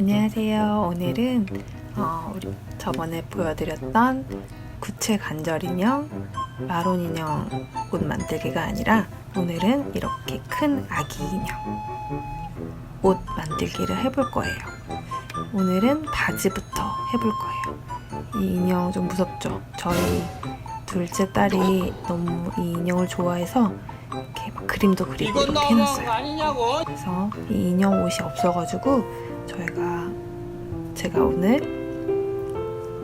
안녕하세요. 오늘은 어, 우리 저번에 보여드렸던 구체 관절 인형, 마론 인형 옷 만들기가 아니라 오늘은 이렇게 큰 아기 인형 옷 만들기를 해볼 거예요. 오늘은 바지부터 해볼 거예요. 이 인형 좀 무섭죠? 저희 둘째 딸이 너무 이 인형을 좋아해서 이렇게 막 그림도 그리고 이렇게 해놨어요. 그래서 이 인형 옷이 없어가지고 저희가 제가 오늘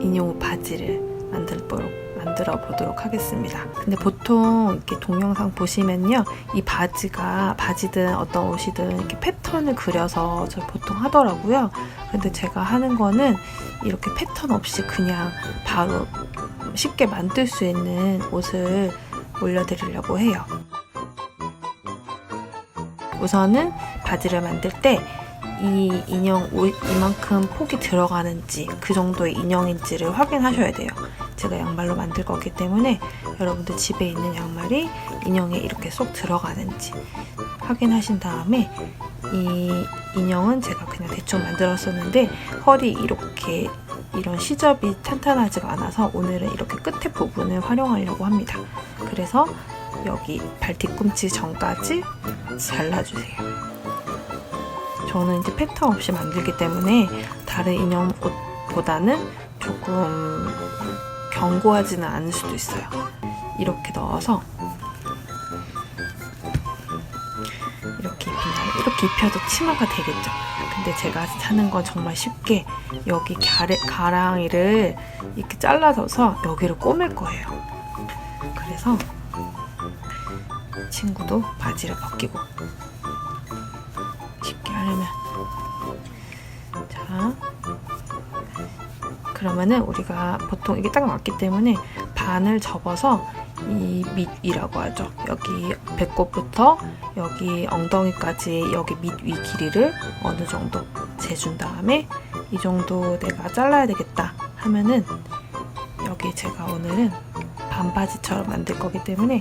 인형 옷 바지를 만들 보, 만들어 보도록 하겠습니다. 근데 보통 이렇게 동영상 보시면요, 이 바지가 바지든 어떤 옷이든 이렇게 패턴을 그려서 저 보통 하더라고요. 근데 제가 하는 거는 이렇게 패턴 없이 그냥 바로 쉽게 만들 수 있는 옷을 올려드리려고 해요. 우선은 바지를 만들 때 이 인형 옷 이만큼 폭이 들어가는지 그 정도의 인형인지를 확인하셔야 돼요. 제가 양말로 만들 거기 때문에 여러분들 집에 있는 양말이 인형에 이렇게 쏙 들어가는지 확인하신 다음에 이 인형은 제가 그냥 대충 만들었었는데 허리 이렇게 이런 시접이 탄탄하지가 않아서 오늘은 이렇게 끝에 부분을 활용하려고 합니다. 그래서 여기 발 뒤꿈치 전까지 잘라주세요. 저는 이제 패턴 없이 만들기 때문에 다른 인형 옷보다는 조금 견고하지는 않을 수도 있어요. 이렇게 넣어서 이렇게 다음에 이렇게 입혀도 치마가 되겠죠. 근데 제가 하는 건 정말 쉽게 여기 가래, 가랑이를 이렇게 잘라줘서 여기를 꼬맬 거예요. 그래서 친구도 바지를 벗기고 하려면 자 그러면은 우리가 보통 이게 딱 맞기 때문에 반을 접어서 이 밑이라고 하죠. 여기 배꼽부터 여기 엉덩이까지 여기 밑 위 길이를 어느 정도 재준 다음에 이 정도 내가 잘라야 되겠다 하면은 여기 제가 오늘은 반바지처럼 만들 거기 때문에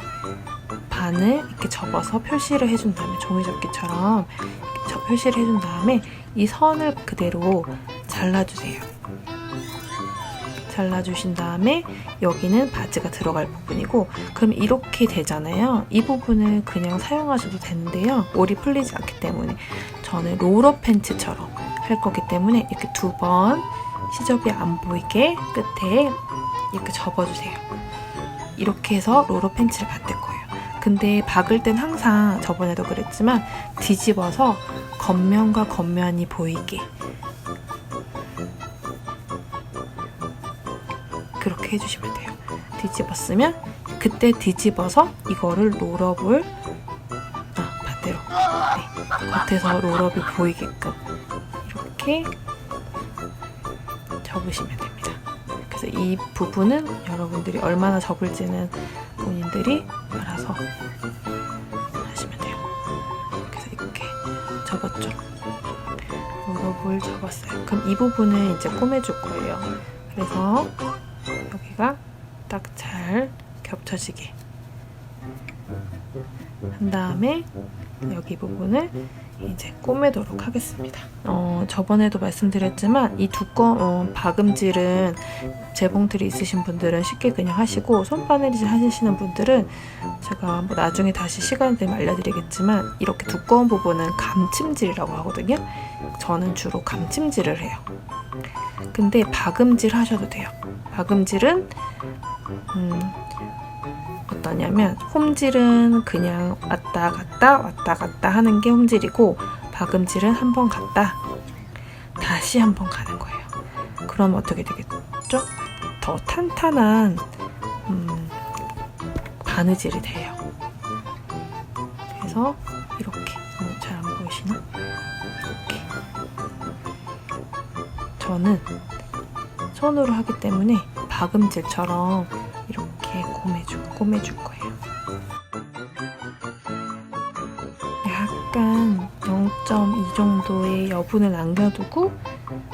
반을 이렇게 접어서 표시를 해준 다음에 종이접기처럼 표시를 해준 다음에 이 선을 그대로 잘라주세요. 잘라주신 다음에 여기는 바지가 들어갈 부분이고 그럼 이렇게 되잖아요. 이 부분을 그냥 사용하셔도 되는데요. 올이 풀리지 않기 때문에 저는 롤업 팬츠처럼 할 거기 때문에 이렇게 두 번 시접이 안 보이게 끝에 이렇게 접어주세요. 이렇게 해서 롤업 팬츠를 만들 거예요. 근데 박을 땐 항상 저번에도 그랬지만 뒤집어서 겉면과 겉면이 보이게 그렇게 해주시면 돼요. 뒤집었으면 그때 뒤집어서 이거를 롤업을 아 반대로 네, 겉에서 롤업이 보이게끔 이렇게 접으시면 됩니다. 그래서 이 부분은 여러분들이 얼마나 접을지는 본인들이 알아서 접었죠. 롤업을 접었어요. 그럼 이 부분을 이제 꼬매줄 거예요. 그래서 여기가 딱 잘 겹쳐지게 한 다음에 여기 부분을 이제 꼬매도록 하겠습니다. 어, 저번에도 말씀드렸지만 이 두꺼운 어, 박음질은 재봉틀이 있으신 분들은 쉽게 그냥 하시고 손바늘질 하시는 분들은 제가 뭐 나중에 다시 시간 되면 알려드리겠지만 이렇게 두꺼운 부분은 감침질이라고 하거든요. 저는 주로 감침질을 해요. 근데 박음질 하셔도 돼요. 박음질은 음, 어떠냐면 홈질은 그냥 왔다 갔다 왔다 갔다 하는 게 홈질이고 박음질은 한 번 갔다 다시 한 번 가는 거예요. 그럼 어떻게 되겠죠? 더 탄탄한 음, 바느질이 돼요. 그래서 이렇게 잘안 보이시나? 이렇게 저는 손으로 하기 때문에 박음질처럼 꼬매줄 거예요. 약간 0.2 정도의 여분을 남겨두고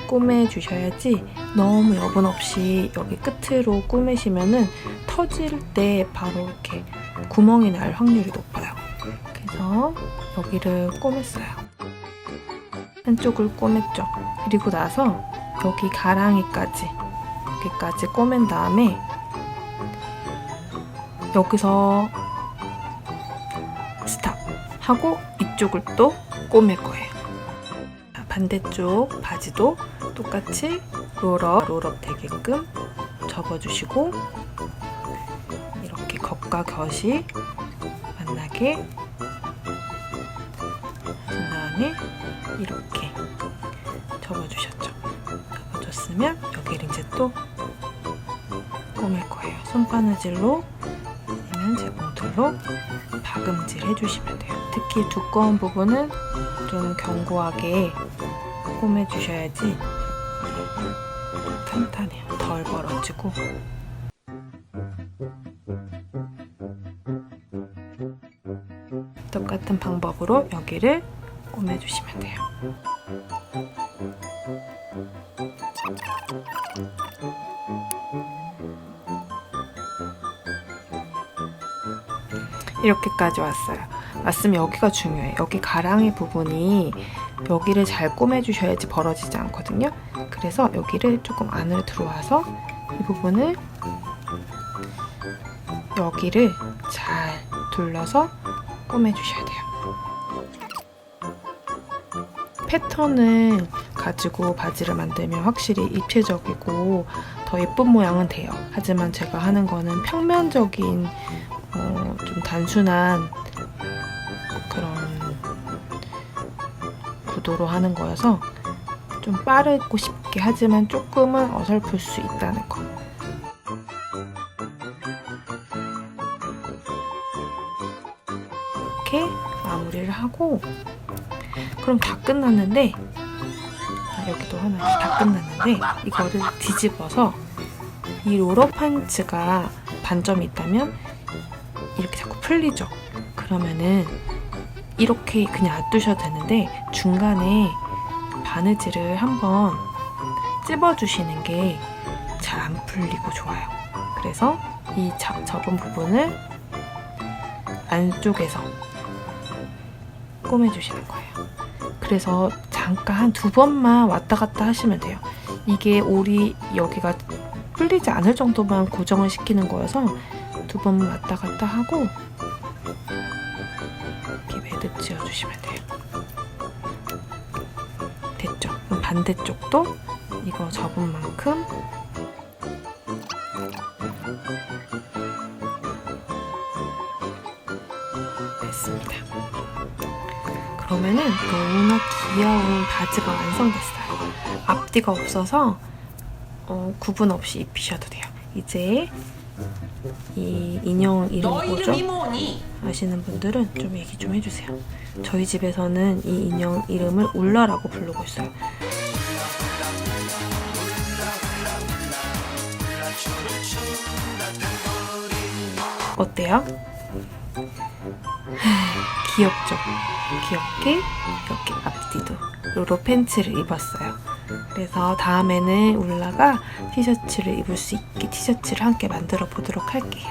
꼬매주셔야지 너무 여분 없이 여기 끝으로 꼬매시면은 터질 때 바로 이렇게 구멍이 날 확률이 높아요. 그래서 여기를 꼬맸어요. 한쪽을 꼬맸죠. 그리고 나서 여기 가랑이까지 여기까지 꼬맨 다음에 여기서 스탑 하고 이쪽을 또 꼬맬 거예요. 자, 반대쪽 바지도 똑같이 롤업 롤업 되게끔 접어주시고 이렇게 겉과 겉이 만나게 한 다음에 이렇게 접어주셨죠. 접어줬으면 여기를 이제 또 꼬맬 거예요. 손바느질로 아니면 재봉틀로 박음질 해주시면 돼요. 특히 두꺼운 부분은 좀 견고하게 꼬매주셔야지 탄탄해요. 덜 벌어지고. 똑같은 방법으로 여기를 꼬매주시면 돼요. 이렇게까지 왔어요. 왔으면 여기가 중요해요. 여기 가랑이 부분이 여기를 잘 꼬매주셔야지 벌어지지 않거든요. 그래서 여기를 조금 안으로 들어와서 이 부분을 여기를 잘 둘러서 꼬매주셔야 돼요. 패턴을 가지고 바지를 만들면 확실히 입체적이고 더 예쁜 모양은 돼요. 하지만 제가 하는 거는 평면적인 어, 좀 단순한 그런 구도로 하는 거여서 좀 빠르고 쉽게 하지만 조금은 어설플 수 있다는 거. 이렇게 마무리를 하고 그럼 다 끝났는데 아, 여기도 하나 다 끝났는데 이거를 뒤집어서 이 롤러 판츠가 반점이 있다면 이렇게 자꾸 풀리죠. 그러면은 이렇게 그냥 놔두셔도 되는데 중간에 바느질을 한번 찝어주시는 게 잘 안 풀리고 좋아요. 그래서 이 자- 접은 부분을 안쪽에서 꼬매주시는 거예요. 그래서 잠깐 한 두 번만 왔다 갔다 하시면 돼요. 이게 올이 여기가 풀리지 않을 정도만 고정을 시키는 거여서 두 번만 왔다 갔다 하고 이렇게 매듭 지어주시면 돼요. 됐죠? 그럼 반대쪽도 이거 접은 만큼 됐습니다. 그러면은 너무나 귀여운 바지가 완성됐어요. 앞뒤가 없어서 어, 구분 없이 입히셔도 돼요. 이제 이 인형 이름 너 뭐죠? 아시는 분들은 좀 얘기 좀 해주세요. 저희 집에서는 이 인형 이름을 울라라고 부르고 있어요. 어때요? 귀엽죠? 귀엽게 이렇게 앞뒤도 로로 팬츠를 입었어요. 그래서 다음에는 울라가 티셔츠를 입을 수 있게 티셔츠를 함께 만들어 보도록 할게요.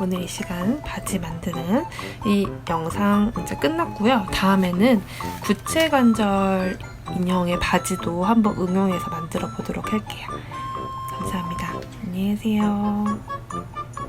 오늘 이 시간 바지 만드는 이 영상 이제 끝났고요. 다음에는 구체 관절 인형의 바지도 한번 응용해서 만들어 보도록 할게요. 감사합니다. 안녕히 계세요.